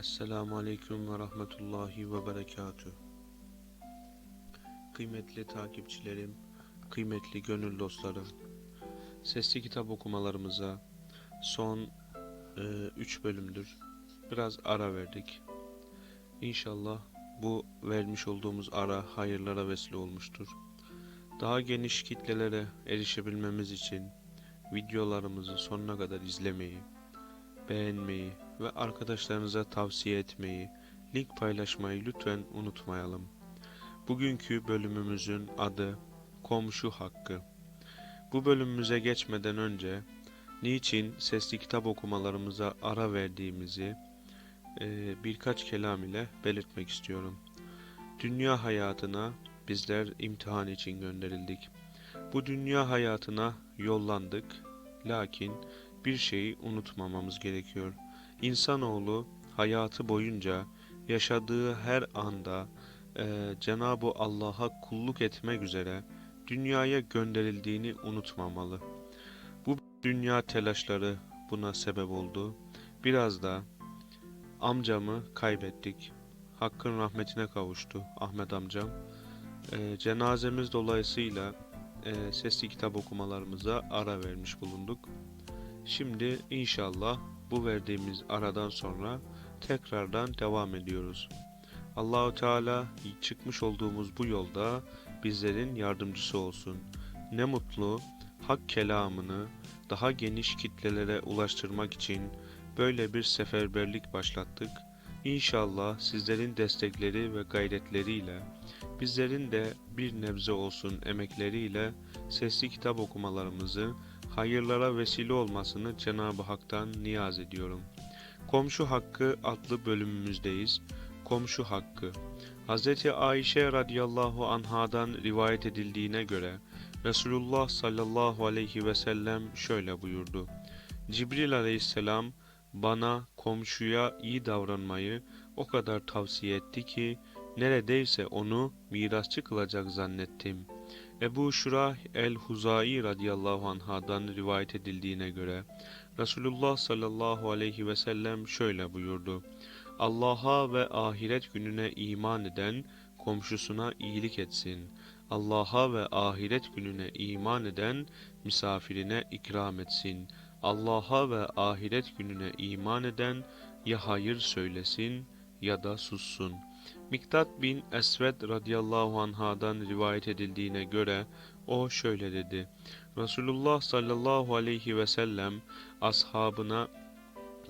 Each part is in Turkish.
Esselamu Aleyküm ve Rahmetullahi ve Berekatü. Kıymetli takipçilerim, kıymetli gönül dostlarım, sesli kitap okumalarımıza son 3 bölümdür biraz ara verdik. İnşallah bu vermiş olduğumuz ara hayırlara vesile olmuştur. Daha geniş kitlelere erişebilmemiz için videolarımızı sonuna kadar izlemeyi, beğenmeyi ve arkadaşlarınıza tavsiye etmeyi, link paylaşmayı lütfen unutmayalım. Bugünkü bölümümüzün adı Komşu Hakkı. Bu bölümümüze geçmeden önce niçin sesli kitap okumalarımıza ara verdiğimizi e, birkaç kelam ile belirtmek istiyorum. Dünya hayatına bizler imtihan için gönderildik. Bu dünya hayatına yollandık. Lakin bir şeyi unutmamamız gerekiyor. İnsanoğlu hayatı boyunca yaşadığı her anda e, Cenab-ı Allah'a kulluk etmek üzere dünyaya gönderildiğini unutmamalı. Bu dünya telaşları buna sebep oldu. Biraz da amcamı kaybettik. Hakkın rahmetine kavuştu Ahmet amcam. E, cenazemiz dolayısıyla e, sesli kitap okumalarımıza ara vermiş bulunduk. Şimdi inşallah bu verdiğimiz aradan sonra tekrardan devam ediyoruz. Allahu Teala çıkmış olduğumuz bu yolda bizlerin yardımcısı olsun. Ne mutlu hak kelamını daha geniş kitlelere ulaştırmak için böyle bir seferberlik başlattık. İnşallah sizlerin destekleri ve gayretleriyle bizlerin de bir nebze olsun emekleriyle sesli kitap okumalarımızı hayırlara vesile olmasını Cenab-ı Hak'tan niyaz ediyorum. Komşu Hakkı adlı bölümümüzdeyiz. Komşu Hakkı Hz. Ayşe radıyallahu anhadan rivayet edildiğine göre Resulullah sallallahu aleyhi ve sellem şöyle buyurdu. Cibril aleyhisselam bana komşuya iyi davranmayı o kadar tavsiye etti ki neredeyse onu mirasçı kılacak zannettim. Ebu Şurah el-Huzai radıyallahu anhadan rivayet edildiğine göre Resulullah sallallahu aleyhi ve sellem şöyle buyurdu. Allah'a ve ahiret gününe iman eden komşusuna iyilik etsin. Allah'a ve ahiret gününe iman eden misafirine ikram etsin. Allah'a ve ahiret gününe iman eden ya hayır söylesin ya da sussun. Miktat bin Esved radıyallahu anhadan rivayet edildiğine göre o şöyle dedi. Resulullah sallallahu aleyhi ve sellem ashabına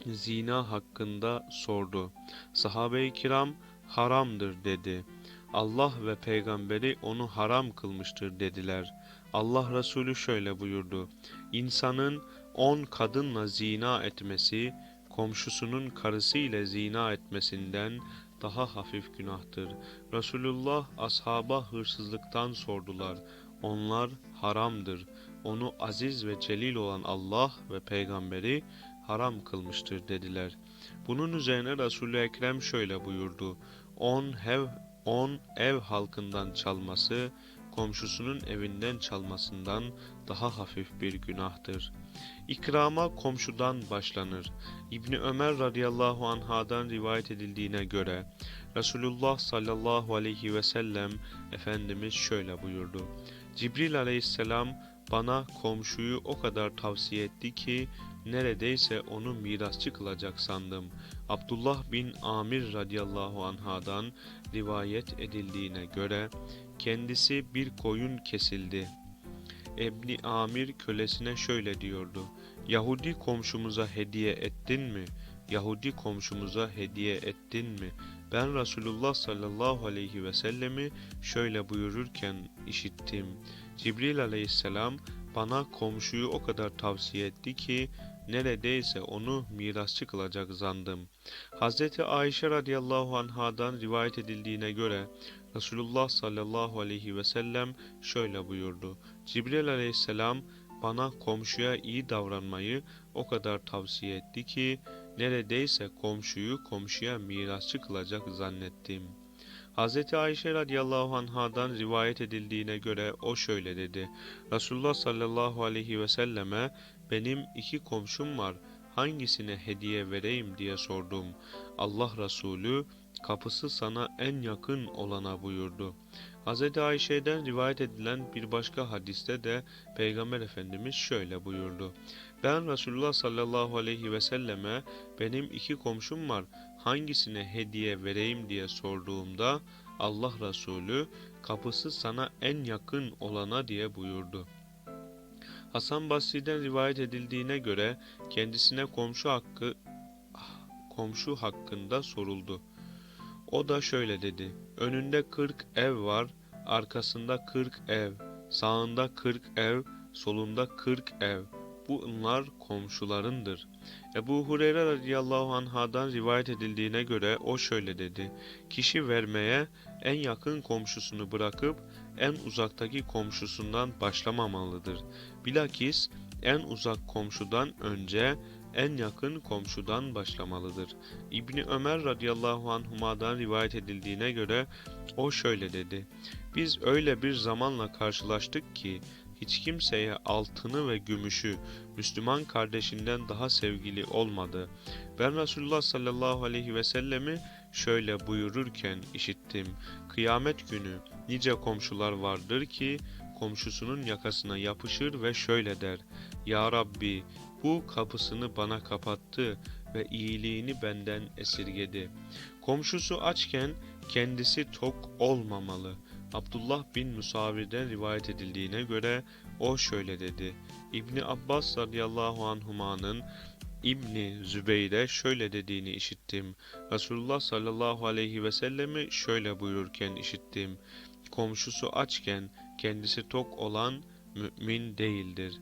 zina hakkında sordu. Sahabe-i kiram haramdır dedi. Allah ve peygamberi onu haram kılmıştır dediler. Allah Resulü şöyle buyurdu. İnsanın on kadınla zina etmesi, komşusunun karısı ile zina etmesinden daha hafif günahtır. Resulullah ashaba hırsızlıktan sordular. Onlar haramdır. Onu aziz ve celil olan Allah ve peygamberi haram kılmıştır dediler. Bunun üzerine Resul-i Ekrem şöyle buyurdu. On ev, on ev halkından çalması, komşusunun evinden çalmasından daha hafif bir günahtır. İkrama komşudan başlanır. İbni Ömer radıyallahu anhadan rivayet edildiğine göre Resulullah sallallahu aleyhi ve sellem Efendimiz şöyle buyurdu. Cibril aleyhisselam bana komşuyu o kadar tavsiye etti ki neredeyse onu mirasçı kılacak sandım. Abdullah bin Amir radıyallahu anhadan rivayet edildiğine göre kendisi bir koyun kesildi. Ebni Amir kölesine şöyle diyordu. Yahudi komşumuza hediye ettin mi? Yahudi komşumuza hediye ettin mi? Ben Resulullah sallallahu aleyhi ve sellemi şöyle buyururken işittim. Cibril aleyhisselam bana komşuyu o kadar tavsiye etti ki neredeyse onu mirasçı kılacak zandım. Hazreti Ayşe radıyallahu anhadan rivayet edildiğine göre Resulullah sallallahu aleyhi ve sellem şöyle buyurdu. Cibril aleyhisselam bana komşuya iyi davranmayı o kadar tavsiye etti ki neredeyse komşuyu komşuya mirasçı kılacak zannettim. Hz. Ayşe radıyallahu anhadan rivayet edildiğine göre o şöyle dedi. Resulullah sallallahu aleyhi ve selleme benim iki komşum var. hangisine hediye vereyim diye sordum. Allah Resulü kapısı sana en yakın olana buyurdu. Hz. Ayşe'den rivayet edilen bir başka hadiste de Peygamber Efendimiz şöyle buyurdu. Ben Resulullah sallallahu aleyhi ve selleme benim iki komşum var hangisine hediye vereyim diye sorduğumda Allah Resulü kapısı sana en yakın olana diye buyurdu. Hasan Basri'den rivayet edildiğine göre kendisine komşu hakkı komşu hakkında soruldu. O da şöyle dedi. Önünde 40 ev var, arkasında 40 ev, sağında 40 ev, solunda 40 ev. Bunlar komşularındır. Ebu Hureyre radıyallahu anhadan rivayet edildiğine göre o şöyle dedi. Kişi vermeye en yakın komşusunu bırakıp en uzaktaki komşusundan başlamamalıdır. Bilakis en uzak komşudan önce en yakın komşudan başlamalıdır. İbni Ömer radıyallahu anhuma'dan rivayet edildiğine göre o şöyle dedi. Biz öyle bir zamanla karşılaştık ki hiç kimseye altını ve gümüşü Müslüman kardeşinden daha sevgili olmadı. Ben Resulullah sallallahu aleyhi ve sellemi şöyle buyururken işittim. Kıyamet günü nice komşular vardır ki komşusunun yakasına yapışır ve şöyle der. Ya Rabbi bu kapısını bana kapattı ve iyiliğini benden esirgedi. Komşusu açken kendisi tok olmamalı. Abdullah bin Musavir'den rivayet edildiğine göre o şöyle dedi. İbni Abbas radıyallahu anhumanın İbni Zübeyre şöyle dediğini işittim. Resulullah sallallahu aleyhi ve sellemi şöyle buyururken işittim. Komşusu açken kendisi tok olan mümin değildir.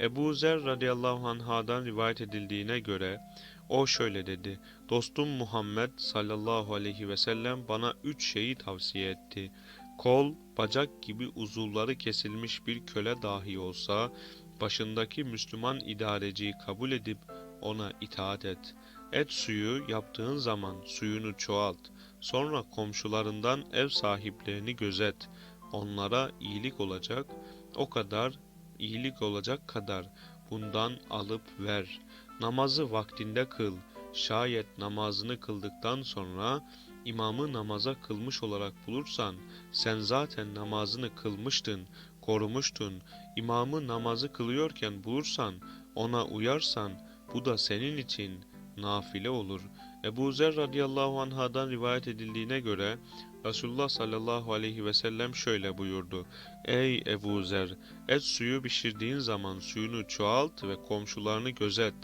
Ebu Zer radıyallahu anhadan rivayet edildiğine göre o şöyle dedi. Dostum Muhammed sallallahu aleyhi ve sellem bana üç şeyi tavsiye etti. Kol, bacak gibi uzuvları kesilmiş bir köle dahi olsa, başındaki Müslüman idareciyi kabul edip ona itaat et. Et suyu yaptığın zaman suyunu çoğalt. Sonra komşularından ev sahiplerini gözet. Onlara iyilik olacak, o kadar iyilik olacak kadar bundan alıp ver. Namazı vaktinde kıl. Şayet namazını kıldıktan sonra imamı namaza kılmış olarak bulursan, sen zaten namazını kılmıştın, korumuştun. İmamı namazı kılıyorken bulursan, ona uyarsan, bu da senin için nafile olur. Ebu Zer radıyallahu anhadan rivayet edildiğine göre, Resulullah sallallahu aleyhi ve sellem şöyle buyurdu. Ey Ebu Zer! Et suyu pişirdiğin zaman suyunu çoğalt ve komşularını gözet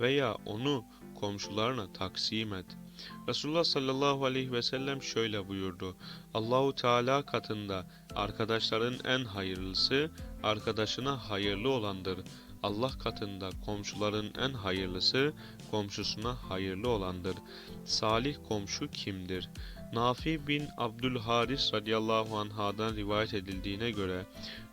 veya onu komşularına taksim et. Resulullah sallallahu aleyhi ve sellem şöyle buyurdu. Allahu Teala katında arkadaşların en hayırlısı arkadaşına hayırlı olandır. Allah katında komşuların en hayırlısı komşusuna hayırlı olandır. Salih komşu kimdir? Nafi bin Abdülharis radıyallahu anhadan rivayet edildiğine göre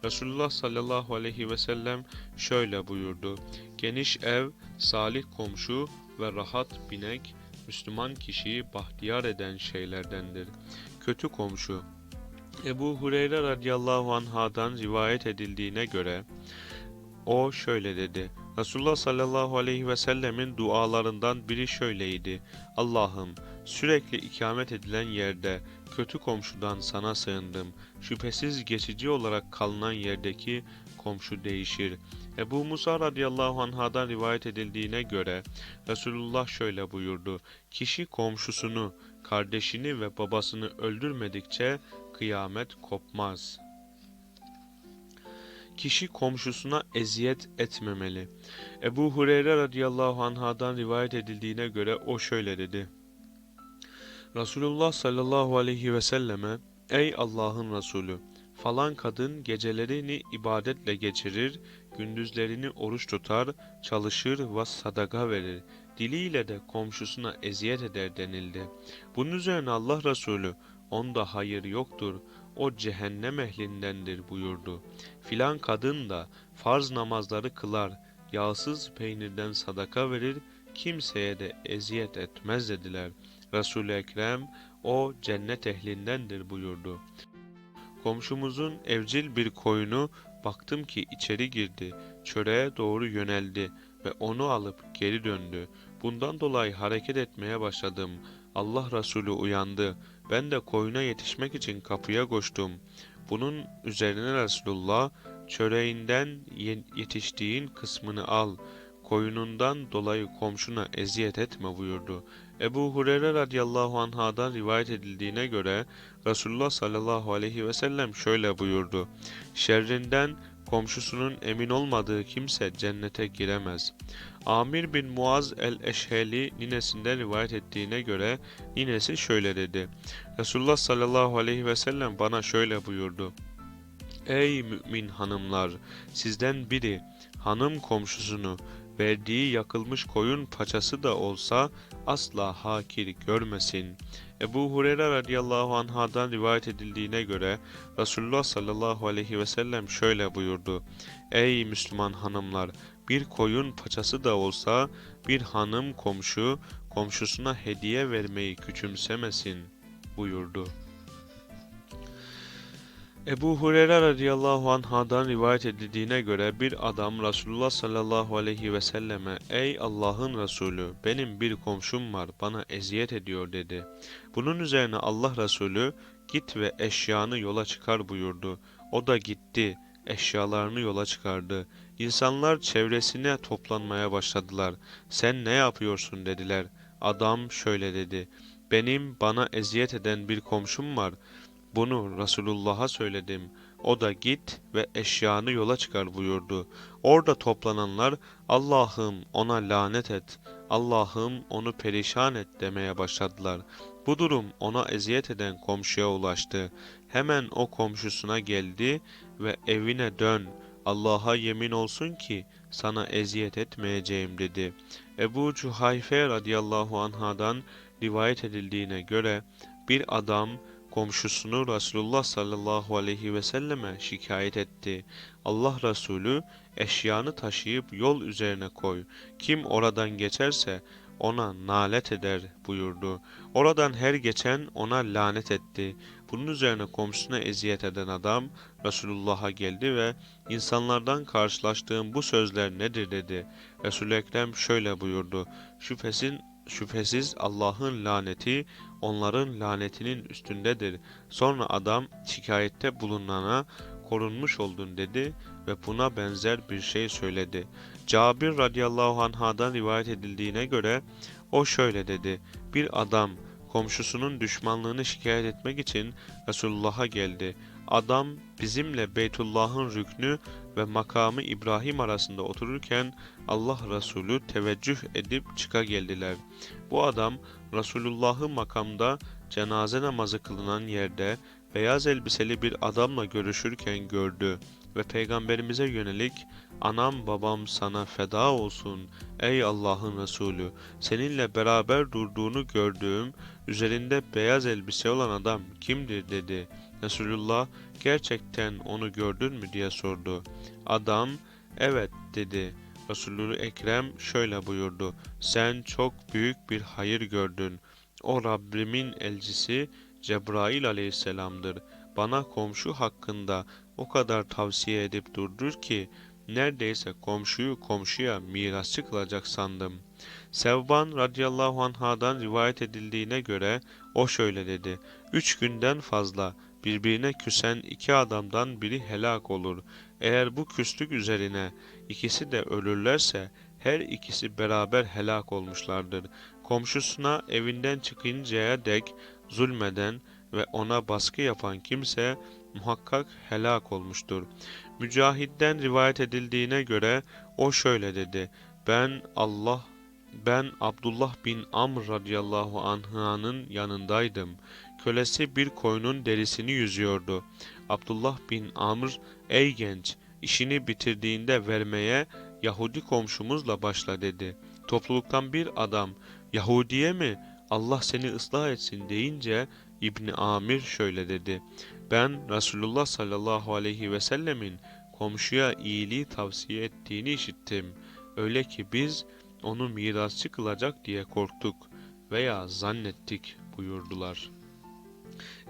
Resulullah sallallahu aleyhi ve sellem şöyle buyurdu. Geniş ev, salih komşu ve rahat binek Müslüman kişiyi bahtiyar eden şeylerdendir. Kötü komşu Ebu Hureyre radıyallahu anhadan rivayet edildiğine göre o şöyle dedi. Resulullah sallallahu aleyhi ve sellemin dualarından biri şöyleydi. Allah'ım sürekli ikamet edilen yerde kötü komşudan sana sığındım. Şüphesiz geçici olarak kalınan yerdeki komşu değişir. Ebu Musa radıyallahu anhadan rivayet edildiğine göre Resulullah şöyle buyurdu. Kişi komşusunu, kardeşini ve babasını öldürmedikçe kıyamet kopmaz. Kişi komşusuna eziyet etmemeli. Ebu Hureyre radıyallahu anhadan rivayet edildiğine göre o şöyle dedi. Resulullah sallallahu aleyhi ve selleme Ey Allah'ın Resulü! Falan kadın gecelerini ibadetle geçirir, gündüzlerini oruç tutar, çalışır ve sadaka verir. Diliyle de komşusuna eziyet eder denildi. Bunun üzerine Allah Resulü, onda hayır yoktur, o cehennem ehlindendir buyurdu. Filan kadın da farz namazları kılar, yağsız peynirden sadaka verir, kimseye de eziyet etmez dediler. Resul-i Ekrem, o cennet ehlindendir buyurdu. Komşumuzun evcil bir koyunu baktım ki içeri girdi, çöreğe doğru yöneldi. Ve onu alıp geri döndü. Bundan dolayı hareket etmeye başladım. Allah Resulü uyandı. Ben de koyuna yetişmek için kapıya koştum. Bunun üzerine Resulullah çöreğinden ye- yetiştiğin kısmını al. Koyunundan dolayı komşuna eziyet etme buyurdu. Ebu Hureyre radıyallahu anhadan rivayet edildiğine göre Resulullah sallallahu aleyhi ve sellem şöyle buyurdu. Şerrinden komşusunun emin olmadığı kimse cennete giremez. Amir bin Muaz el-Eşheli ninesinden rivayet ettiğine göre ninesi şöyle dedi. Resulullah sallallahu aleyhi ve sellem bana şöyle buyurdu. Ey mümin hanımlar! Sizden biri hanım komşusunu verdiği yakılmış koyun paçası da olsa asla hakir görmesin. Ebu Hureyre radıyallahu anhadan rivayet edildiğine göre Resulullah sallallahu aleyhi ve sellem şöyle buyurdu. Ey Müslüman hanımlar! Bir koyun paçası da olsa bir hanım komşu komşusuna hediye vermeyi küçümsemesin buyurdu. Ebu Hureyre radıyallahu anhadan rivayet edildiğine göre bir adam Resulullah sallallahu aleyhi ve selleme Ey Allah'ın Resulü benim bir komşum var bana eziyet ediyor dedi. Bunun üzerine Allah Resulü git ve eşyanı yola çıkar buyurdu. O da gitti eşyalarını yola çıkardı. İnsanlar çevresine toplanmaya başladılar. Sen ne yapıyorsun dediler. Adam şöyle dedi. Benim bana eziyet eden bir komşum var. Bunu Resulullah'a söyledim. O da git ve eşyanı yola çıkar buyurdu. Orada toplananlar Allah'ım ona lanet et, Allah'ım onu perişan et demeye başladılar. Bu durum ona eziyet eden komşuya ulaştı. Hemen o komşusuna geldi ve evine dön. Allah'a yemin olsun ki sana eziyet etmeyeceğim dedi. Ebu Cuhayfe radıyallahu anhadan rivayet edildiğine göre bir adam komşusunu Resulullah sallallahu aleyhi ve selleme şikayet etti. Allah Resulü eşyanı taşıyıp yol üzerine koy. Kim oradan geçerse ona nalet eder buyurdu. Oradan her geçen ona lanet etti. Bunun üzerine komşusuna eziyet eden adam Resulullah'a geldi ve insanlardan karşılaştığım bu sözler nedir dedi. Resul-i Ekrem şöyle buyurdu. Şüphesin, şüphesiz Allah'ın laneti onların lanetinin üstündedir. Sonra adam şikayette bulunana korunmuş oldun dedi ve buna benzer bir şey söyledi. Cabir radıyallahu anhadan rivayet edildiğine göre o şöyle dedi. Bir adam komşusunun düşmanlığını şikayet etmek için Resulullah'a geldi. Adam bizimle Beytullah'ın rüknü ve makamı İbrahim arasında otururken Allah Resulü teveccüh edip çıka geldiler. Bu adam Resulullah'ı makamda cenaze namazı kılınan yerde beyaz elbiseli bir adamla görüşürken gördü ve peygamberimize yönelik anam babam sana feda olsun ey Allah'ın Resulü seninle beraber durduğunu gördüğüm üzerinde beyaz elbise olan adam kimdir dedi. Resulullah gerçekten onu gördün mü diye sordu. Adam evet dedi. Resulü Ekrem şöyle buyurdu. Sen çok büyük bir hayır gördün. O Rabbimin elcisi Cebrail aleyhisselamdır. Bana komşu hakkında o kadar tavsiye edip durdur ki neredeyse komşuyu komşuya mirasçı kılacak sandım. Sevban radıyallahu anhadan rivayet edildiğine göre o şöyle dedi. Üç günden fazla birbirine küsen iki adamdan biri helak olur. Eğer bu küslük üzerine ikisi de ölürlerse her ikisi beraber helak olmuşlardır. Komşusuna evinden çıkıncaya dek zulmeden ve ona baskı yapan kimse muhakkak helak olmuştur. Mücahid'den rivayet edildiğine göre o şöyle dedi. Ben Allah ben Abdullah bin Amr radıyallahu anh'ın yanındaydım. Kölesi bir koyunun derisini yüzüyordu. Abdullah bin Amr, ey genç, işini bitirdiğinde vermeye Yahudi komşumuzla başla dedi. Topluluktan bir adam, Yahudiye mi? Allah seni ıslah etsin deyince İbni Amir şöyle dedi. Ben Resulullah sallallahu aleyhi ve sellemin komşuya iyiliği tavsiye ettiğini işittim. Öyle ki biz onu mirasçı kılacak diye korktuk veya zannettik buyurdular.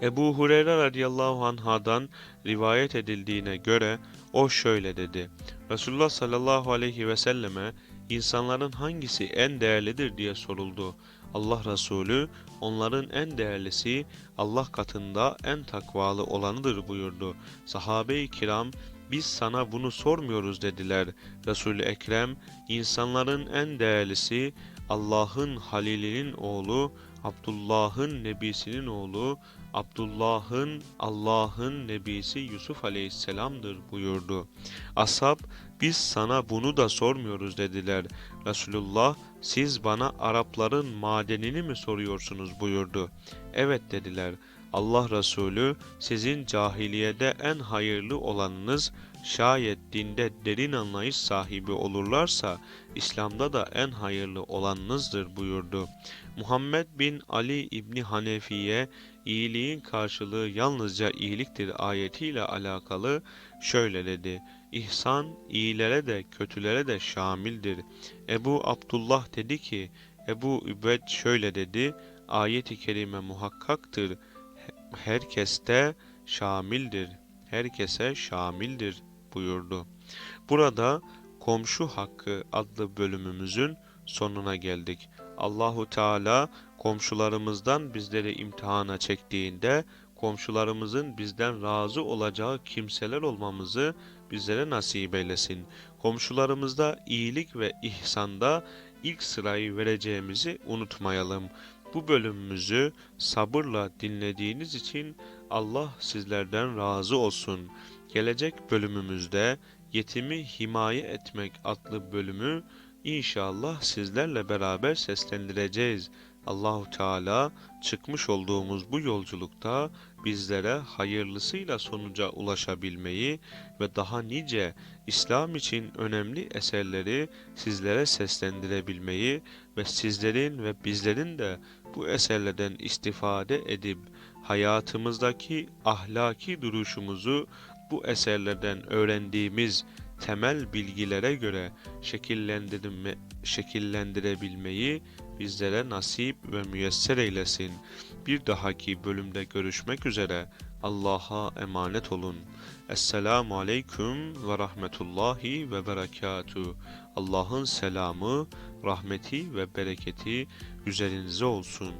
Ebu Hureyre radıyallahu anhadan rivayet edildiğine göre o şöyle dedi. Resulullah sallallahu aleyhi ve selleme insanların hangisi en değerlidir diye soruldu. Allah Resulü onların en değerlisi Allah katında en takvalı olanıdır buyurdu. Sahabe-i kiram biz sana bunu sormuyoruz dediler. Resul-i Ekrem insanların en değerlisi Allah'ın Halilinin oğlu Abdullah'ın nebisinin oğlu Abdullah'ın Allah'ın nebisi Yusuf aleyhisselamdır buyurdu. Ashab biz sana bunu da sormuyoruz dediler. Resulullah siz bana Arapların madenini mi soruyorsunuz buyurdu. Evet dediler. Allah Resulü sizin cahiliyede en hayırlı olanınız şayet dinde derin anlayış sahibi olurlarsa İslam'da da en hayırlı olanınızdır buyurdu. Muhammed bin Ali İbni Hanefi'ye iyiliğin karşılığı yalnızca iyiliktir ayetiyle alakalı şöyle dedi. İhsan iyilere de kötülere de şamildir. Ebu Abdullah dedi ki Ebu Übed şöyle dedi. Ayet-i kerime muhakkaktır. Herkeste şamildir. Herkese şamildir buyurdu. Burada komşu hakkı adlı bölümümüzün sonuna geldik. Allahu Teala komşularımızdan bizleri imtihana çektiğinde komşularımızın bizden razı olacağı kimseler olmamızı bizlere nasip eylesin. Komşularımızda iyilik ve ihsanda ilk sırayı vereceğimizi unutmayalım. Bu bölümümüzü sabırla dinlediğiniz için Allah sizlerden razı olsun. Gelecek bölümümüzde yetimi himaye etmek adlı bölümü İnşallah sizlerle beraber seslendireceğiz. Allahu Teala çıkmış olduğumuz bu yolculukta bizlere hayırlısıyla sonuca ulaşabilmeyi ve daha nice İslam için önemli eserleri sizlere seslendirebilmeyi ve sizlerin ve bizlerin de bu eserlerden istifade edip hayatımızdaki ahlaki duruşumuzu bu eserlerden öğrendiğimiz temel bilgilere göre şekillendirme, şekillendirebilmeyi bizlere nasip ve müyesser eylesin. Bir dahaki bölümde görüşmek üzere. Allah'a emanet olun. Esselamu Aleyküm ve Rahmetullahi ve Berekatuhu. Allah'ın selamı, rahmeti ve bereketi üzerinize olsun.